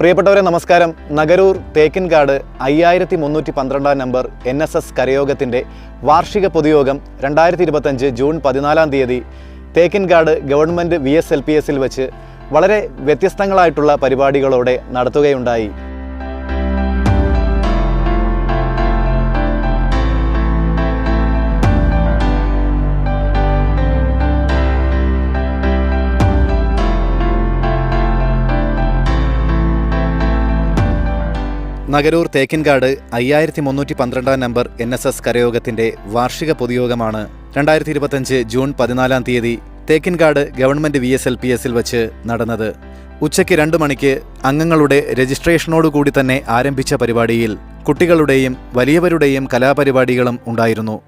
പ്രിയപ്പെട്ടവരെ നമസ്കാരം. നഗരൂർ തേക്കിൻകാട് അയ്യായിരത്തി മുന്നൂറ്റി പന്ത്രണ്ടാം നമ്പർ എൻ എസ് എസ് കരയോഗത്തിന്റെ വാർഷിക പൊതുയോഗം രണ്ടായിരത്തി ഇരുപത്തഞ്ച് ജൂൺ പതിനാലാം തീയതി Thekkinkad government V S L P എസിൽ വെച്ച് വളരെ വ്യത്യസ്തങ്ങളായിട്ടുള്ള പരിപാടികളോടെ നടത്തുകയുണ്ടായി. നഗരൂർ തേക്കിൻകാട് അയ്യായിരത്തി മുന്നൂറ്റി പന്ത്രണ്ടാം നമ്പർ എൻ എസ് എസ് കരയോഗത്തിന്റെ വാർഷിക പൊതുയോഗമാണ്. രണ്ടായിരത്തി ഇരുപത്തഞ്ച് ജൂൺ പതിനാലാം തീയതി Thekkinkad government V S L P എസിൽ വച്ച് നടന്നത്. ഉച്ചയ്ക്ക് രണ്ട് മണിക്ക് അംഗങ്ങളുടെ രജിസ്ട്രേഷനോടുകൂടി തന്നെ ആരംഭിച്ച പരിപാടിയിൽ കുട്ടികളുടെയും വലിയവരുടെയും കലാപരിപാടികളും ഉണ്ടായിരുന്നു.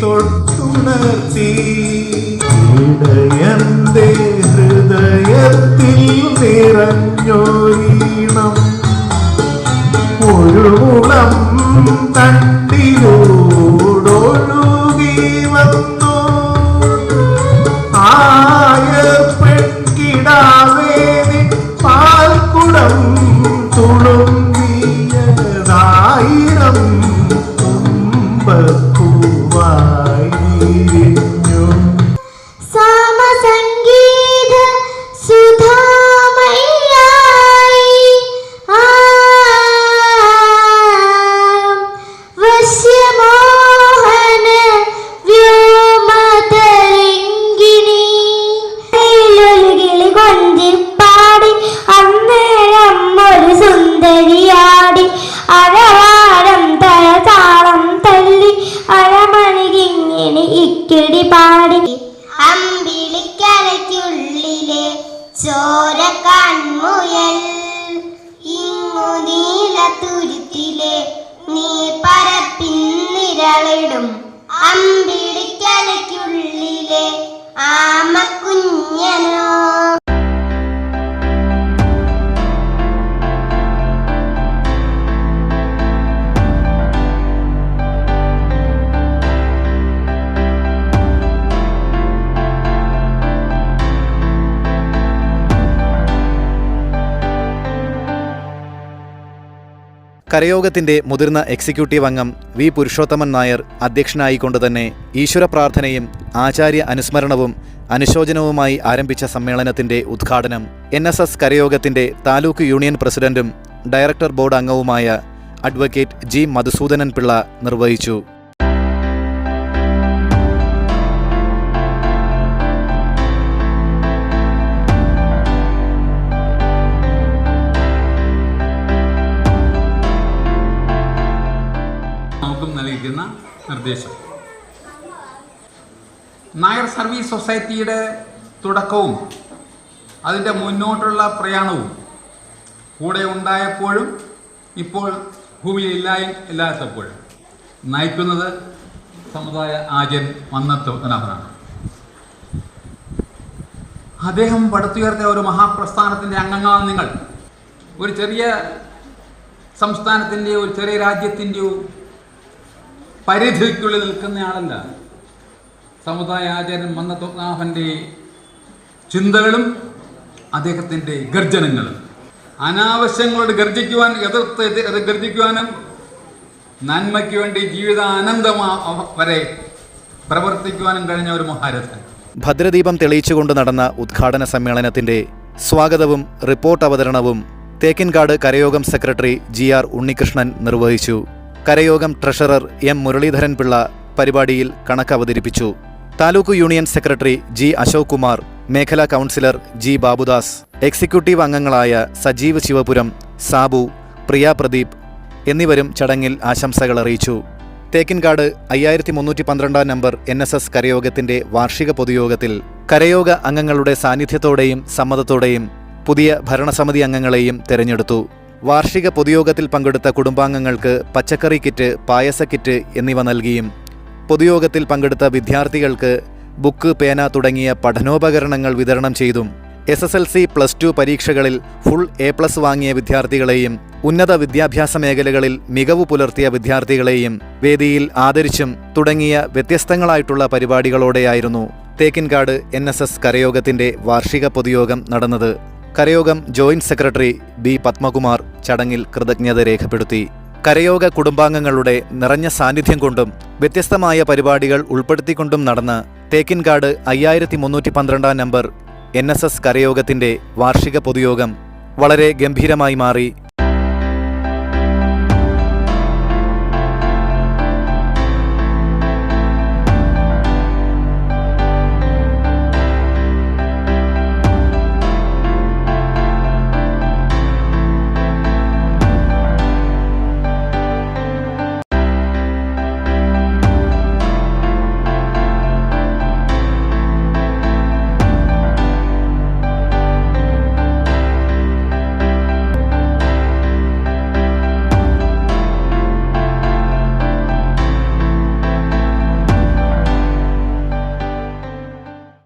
തൊട്ടുണർത്തി. ഇടയന്റെ ഹൃദയത്തിൽ നിറഞ്ഞൊരീണം. ഒരു മുളം തണ്ടിലൂടൊഴുകി വന്നു. ആയ നിരളിടും അമ്പിളിക്കലയ്ക്കുള്ളിലെ കരയോഗത്തിന്റെ മുതിർന്ന എക്സിക്യൂട്ടീവ് അംഗം വി. പുരുഷോത്തമൻ നായർ അധ്യക്ഷനായിക്കൊണ്ട് തന്നെ ഈശ്വര പ്രാർത്ഥനയും ആചാര്യ അനുസ്മരണവും അനുശോചനവുമായി ആരംഭിച്ച സമ്മേളനത്തിന്റെ ഉദ്ഘാടനം എൻ എസ് എസ് കരയോഗത്തിന്റെ താലൂക്ക് യൂണിയൻ പ്രസിഡന്റും ഡയറക്ടർ ബോർഡ് അംഗവുമായ അഡ്വക്കേറ്റ് ജി. മധുസൂദനൻ പിള്ള നിർവഹിച്ചു. നിർദ്ദേശം. നായർ സർവീസ് സൊസൈറ്റിയുടെ തുടക്കവും അതിന്റെ മുന്നോട്ടുള്ള പ്രയാണവും കൂടെ ഉണ്ടായപ്പോഴും ഇപ്പോൾ ഭൂമിയിലില്ല ഇല്ലാത്തപ്പോഴും നയിക്കുന്നത് സമുദായ ആചൻ മന്നത്വനാഥനാണ് അദ്ദേഹം പടുത്തുയർത്തിയ ഒരു മഹാപ്രസ്ഥാനത്തിന്റെ അംഗങ്ങളാണ് നിങ്ങൾ. ഒരു ചെറിയ സംസ്ഥാനത്തിന്റെയോ ഒരു ചെറിയ രാജ്യത്തിന്റെയോ പരിധിക്കുള്ളിൽ നിൽക്കുന്നയാളല്ല. സമുദായ ആചാര്യൻ മന്നത്വനാഭന്റെ ചിന്തകളും അദ്ദേഹത്തിന്റെ ഗർജനങ്ങളും. അനാവശ്യങ്ങളോട് ഗർജിക്കുവാൻ എതിർത്ത് ഗർജിക്കുവാനും നന്മയ്ക്ക് വേണ്ടി ജീവിതാനന്ദമാ വരെ പ്രവർത്തിക്കുവാനും കഴിഞ്ഞ ഒരു മഹാരഥൻ. ഭദ്രദീപം തെളിയിച്ചുകൊണ്ട് നടന്ന ഉദ്ഘാടന സമ്മേളനത്തിന്റെ സ്വാഗതവും റിപ്പോർട്ട് അവതരണവും തേക്കിൻകാട് കരയോഗം സെക്രട്ടറി ജി ആർ ഉണ്ണികൃഷ്ണൻ നിർവഹിച്ചു. കരയോഗം ട്രഷറർ എം മുരളീധരൻ പിള്ള പരിപാടിയിൽ കണക്ക് അവതരിപ്പിച്ചു taluk union secretary G Ashok Kumar മേഖലാ കൗൺസിലർ ജി ബാബുദാസ് എക്സിക്യൂട്ടീവ് അംഗങ്ങളായ സജീവ് ശിവപുരം സാബു പ്രിയ പ്രദീപ് എന്നിവരും ചടങ്ങിൽ ആശംസകൾ അറിയിച്ചു. തേക്കിൻകാട് അയ്യായിരത്തി മുന്നൂറ്റി പന്ത്രണ്ടാം നമ്പർ എൻ എസ് എസ് കരയോഗത്തിന്റെ വാർഷിക പൊതുയോഗത്തിൽ കരയോഗ അംഗങ്ങളുടെ സാന്നിധ്യത്തോടെയും സമ്മതത്തോടെയും പുതിയ ഭരണസമിതി അംഗങ്ങളെയും തെരഞ്ഞെടുത്തു. വാർഷിക പൊതുയോഗത്തിൽ പങ്കെടുത്ത കുടുംബാംഗങ്ങൾക്ക് പച്ചക്കറി കിറ്റ് പായസ കിറ്റ് എന്നിവ നൽകിയും. പൊതുയോഗത്തിൽ പങ്കെടുത്ത വിദ്യാർത്ഥികൾക്ക് ബുക്ക് പേന തുടങ്ങിയ പഠനോപകരണങ്ങൾ വിതരണം ചെയ്തും. S S L C plus two പരീക്ഷകളിൽ ഫുൾ എ പ്ലസ് വാങ്ങിയ വിദ്യാർത്ഥികളെയും ഉന്നത വിദ്യാഭ്യാസ മേഖലകളിൽ മികവ് പുലർത്തിയ വിദ്യാർത്ഥികളെയും വേദിയിൽ ആദരിച്ചും തുടങ്ങിയ വ്യത്യസ്തങ്ങളായിട്ടുള്ള പരിപാടികളോടെയായിരുന്നു തേക്കിൻകാട് എൻ എസ് എസ് കരയോഗത്തിന്റെ വാർഷിക പൊതുയോഗം നടന്നത്. കരയോഗം ജോയിന്റ് സെക്രട്ടറി ബി പത്മകുമാർ ചടങ്ങിൽ കൃതജ്ഞത രേഖപ്പെടുത്തി. കരയോഗ കുടുംബാംഗങ്ങളുടെ നിറഞ്ഞ സാന്നിധ്യം കൊണ്ടും വ്യത്യസ്തമായ പരിപാടികൾ ഉൾപ്പെടുത്തിക്കൊണ്ടും നടന്ന തേക്കിൻകാട് അയ്യായിരത്തി മുന്നൂറ്റി പന്ത്രണ്ടാം നമ്പർ എൻ എസ് എസ് കരയോഗത്തിന്റെ വാർഷിക പൊതുയോഗം വളരെ ഗംഭീരമായി മാറി.